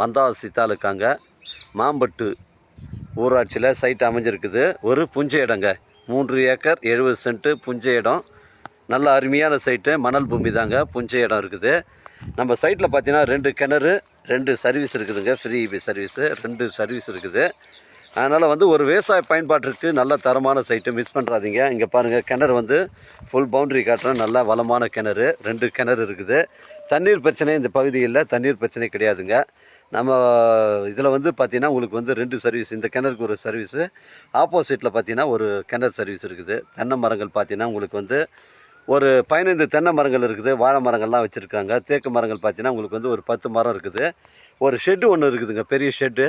வந்தாவாசி தாலுக்காங்க. மாம்பட்டு ஊராட்சியில் சைட் அமைஞ்சிருக்குது. ஒரு புஞ்சை இடங்க. மூன்று ஏக்கர் எழுபது சென்ட்டு புஞ்சை இடம். நல்ல அருமையான சைட்டு. மணல் பூமி தாங்க. புஞ்சை இடம் இருக்குது. நம்ம சைட்டில் பார்த்தீங்கன்னா ரெண்டு கிணறு ரெண்டு சர்வீஸ் இருக்குதுங்க. Free service. ரெண்டு சர்வீஸ் இருக்குது. அதனால் வந்து ஒரு விவசாய பயன்பாட்டிற்கு நல்ல தரமான சைட்டு மிஸ் பண்ணுறாதீங்க இங்கே பாருங்கள் கிணறு வந்து ஃபுல் பவுண்ட்ரி காட்டுற நல்ல வளமான கிணறு. ரெண்டு கிணறு இருக்குது. தண்ணீர் பிரச்சனை இந்த பகுதியில் தண்ணீர் பிரச்சனை கிடையாதுங்க. நம்ம இதில் வந்து பார்த்தீங்கன்னா உங்களுக்கு வந்து ரெண்டு சர்வீஸ் இந்த கிணறுக்கு ஒரு சர்வீஸு ஆப்போசிட்டில் பார்த்தீங்கன்னா ஒரு கிணறு சர்வீஸ் இருக்குது. தென்னை மரங்கள் பார்த்தீங்கன்னா உங்களுக்கு வந்து ஒரு பதினைந்து தென்னை மரங்கள் இருக்குது. வாழை மரங்கள்லாம் வச்சுருக்காங்க. தேக்கு மரங்கள் பார்த்தீங்கன்னா உங்களுக்கு வந்து ஒரு பத்து மரம் இருக்குது. ஒரு ஷெட்டு ஒன்று இருக்குதுங்க. பெரிய ஷெட்டு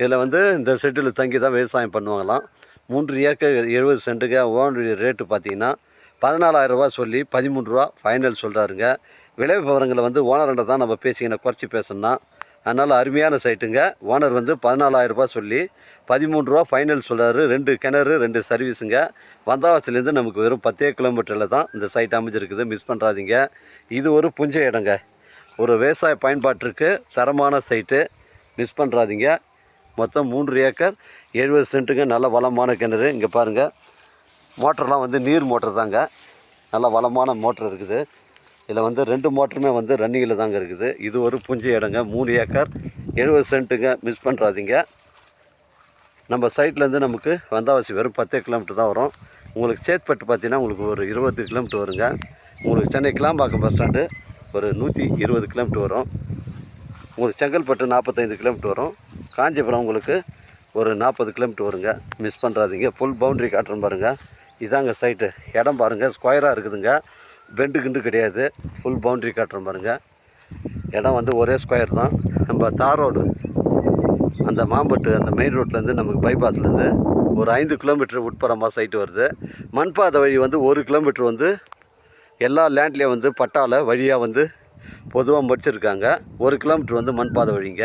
இதில் வந்து இந்த ஷெட்டில் தங்கி தான் விவசாயம் பண்ணுவாங்களாம். மூன்று ஏக்கர் எழுபது சென்ட்டுக்கு ஓனுடைய ரேட்டு பார்த்தீங்கன்னா பதினாலாயிரம் ரூபா சொல்லி பதிமூணு ரூபா ஃபைனல் சொல்கிறாருங்க விலை விவரங்களை வந்து ஓனர்கிட்ட தான் நம்ம பேசிக்கணும் குறைச்சி பேசணும்னா. அதனால் அருமையான சைட்டுங்க ஓனர் வந்து பதினாலாயிரரூபா சொல்லி பதிமூன்று ரூபா ஃபைனல் சொல்கிறாரு ரெண்டு கிணறு ரெண்டு சர்வீஸுங்க வந்தாவாசிலேருந்து நமக்கு வெறும் பத்தே கிலோமீட்டரில் தான் இந்த சைட் அமைஞ்சிருக்குது. மிஸ் பண்ணுறாதீங்க இது ஒரு புஞ்ச இடங்க. ஒரு விவசாய பயன்பாட்டிற்கு தரமான சைட்டு மிஸ் பண்ணுறாதீங்க மொத்தம் மூன்று ஏக்கர் எழுபது சென்ட்டுங்க நல்ல வளமான கிணறு. இங்கே பாருங்கள் மோட்டர்லாம் வந்து நீர் மோட்டர் தாங்க. நல்ல வளமான மோட்டர் இருக்குது. இதில் வந்து ரெண்டு மோட்டருமே வந்து ரன்னிங்கில் தாங்க இருக்குது. இது ஒரு புஞ்சு இடங்க மூணு ஏக்கர். எழுபது சென்ட்டுங்க மிஸ் பண்ணுறாதீங்க நம்ம சைட்லேருந்து நமக்கு வந்தாவாசி வெறும் பத்தே கிலோமீட்டர் தான் வரும். உங்களுக்கு சேத்பட்டு பார்த்தீங்கன்னா உங்களுக்கு ஒரு இருபது கிலோமீட்டர் வருங்க. உங்களுக்கு சென்னை கிளாம்பாக்கம் பஸ் ஸ்டாண்டு ஒரு நூற்றி இருபது கிலோமீட்டர் வரும். உங்களுக்கு செங்கல்பட்டு நாற்பத்தைந்து கிலோமீட்டர் வரும். காஞ்சிபுரம் உங்களுக்கு ஒரு நாற்பது கிலோமீட்டர் வருங்க. மிஸ் பண்ணுறாதீங்க ஃபுல் பவுண்ட்ரி காட்டுறேன் பாருங்கள் இதாங்க சைட்டு இடம் பாருங்கள் ஸ்கொயராக இருக்குதுங்க. பெண்டு கிண்டு கிடையாது. ஃபுல் பவுண்ட்ரி காட்டுறேன் பாருங்கள் இடம் வந்து ஒரே ஸ்கொயர் தான். நம்ம தார் ரோடு அந்த மாம்பட்டு அந்த மெயின் ரோட்லேருந்து நமக்கு பைபாஸ்லேருந்து ஒரு ஐந்து கிலோமீட்டர் உட்புறமாக சைட்டு வருது. மண்பாதை வழி வந்து ஒரு கிலோமீட்டர் வந்து எல்லா லேண்ட்லேயும் வந்து பட்டாவில் வழியாக வந்து பொதுவாக முடிச்சிருக்காங்க. ஒரு கிலோமீட்டர் வந்து மண்பாதை வழிங்க.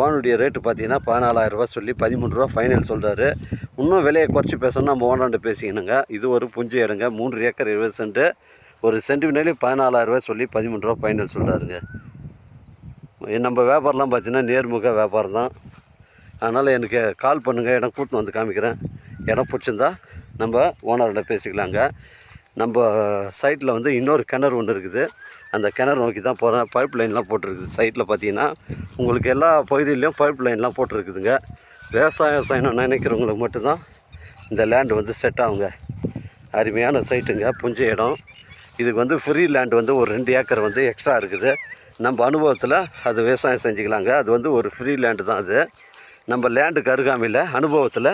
ஓனுடைய ரேட்டு பார்த்தீங்கன்னா பதினாலாயிரரூபா சொல்லி பதிமூணு ரூபா ஃபைனல் சொல்கிறாரு இன்னும் விலையை குறைச்சி பேசணும்னா நம்ம ஓனாண்டு பேசிக்கணுங்க. இது ஒரு புஞ்சு இடங்க. மூன்று ஏக்கர் இருபது சென்ட்டு ஒரு சென்டிமீட்டர்லேயும் பதினாலாயிரரூவா சொல்லி பதிமூணு ரூபா ஃபைனல் சொல்கிறாருங்க நம்ம வியாபாரம்லாம் பார்த்தீங்கன்னா நேர்முக வியாபாரம் தான். அதனால் எனக்கு கால் பண்ணுங்கள் இடம் கூட்டின்னு வந்து காமிக்கிறேன். இடம் பிடிச்சிருந்தா நம்ம ஓனர்கிட்ட பேசிக்கலாங்க. நம்ம சைட்டில் வந்து இன்னொரு கிணறு ஒன்று இருக்குது. அந்த கிணறு நோக்கி தான் போகிறேன் பைப் லைன்லாம் போட்டிருக்குது. சைட்டில் பார்த்தீங்கன்னா உங்களுக்கு எல்லா பகுதியிலையும் பைப் லைன்லாம் போட்டிருக்குதுங்க. விவசாயம் செய்யணும் நினைக்கிறவங்களுக்கு மட்டும்தான் இந்த லேண்டு வந்து செட் ஆகுங்க. அருமையான சைட்டுங்க புஞ்ச இடம். இதுக்கு வந்து ஃப்ரீ லேண்ட் வந்து ஒரு ரெண்டு ஏக்கர் வந்து எக்ஸ்ட்ரா இருக்குது. நம்ம அனுபவத்தில் அது விவசாயம் செஞ்சுக்கலாங்க. அது வந்து ஒரு ஃப்ரீ லேண்டு தான் அது. நம்ம லேண்டுக்கு அருகாமையில் அனுபவத்தில்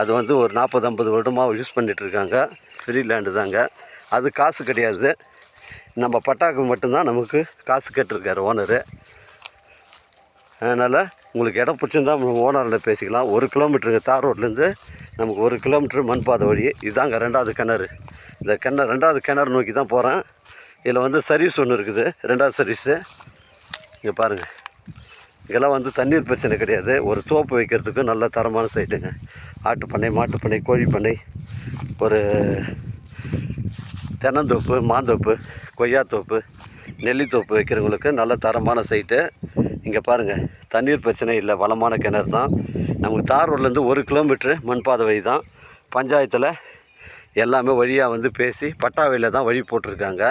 அது வந்து ஒரு நாற்பது ஐம்பது வருடமாக யூஸ் பண்ணிகிட்ருக்காங்க இருக்காங்க ஃப்ரீ லேண்டு தாங்க. அது காசு கிடையாது. நம்ம பட்டாக்கு மட்டும்தான் நமக்கு காசு கேட்டிருக்காரு ஓனரு அதனால் உங்களுக்கு இடம் பிடிச்சிருந்தா ஓனர்கிட்ட பேசிக்கலாம். ஒரு கிலோமீட்டருக்கு தார் ரோட்லேருந்து நமக்கு ஒரு கிலோமீட்டர் மண் பாதை வழி இதுதாங்க ரெண்டாவது கிணறு. இந்த கிணறு ரெண்டாவது கிணறு நோக்கி தான் போகிறேன் இதில் வந்து சர்வீஸ் ஒன்று இருக்குது. ரெண்டாவது சர்வீஸு இங்கே பாருங்கள் இங்கெல்லாம் வந்து தண்ணீர் பிரச்சனை கிடையாது. ஒரு தோப்பு வைக்கிறதுக்கு நல்ல தரமான சைட்டுங்க ஆட்டுப்பண்ணை மாட்டுப்பண்ணை கோழிப்பண்ணை ஒரு தென்னந்தோப்பு மாந்தோப்பு கொய்யாத்தோப்பு நெல்லித்தோப்பு வைக்கிறவங்களுக்கு நல்ல தரமான சைட்டு இங்கே பாருங்கள் தண்ணீர் பிரச்சனை இல்லை வளமான கிணறு தான். நமக்கு தார் ரோட்லேருந்து ஒரு கிலோமீட்ரு மண்பாதை வழி தான். பஞ்சாயத்தில் எல்லாமே வழியாக வந்து பேசி பட்டா வழியில் தான் வழி போட்டிருக்காங்க.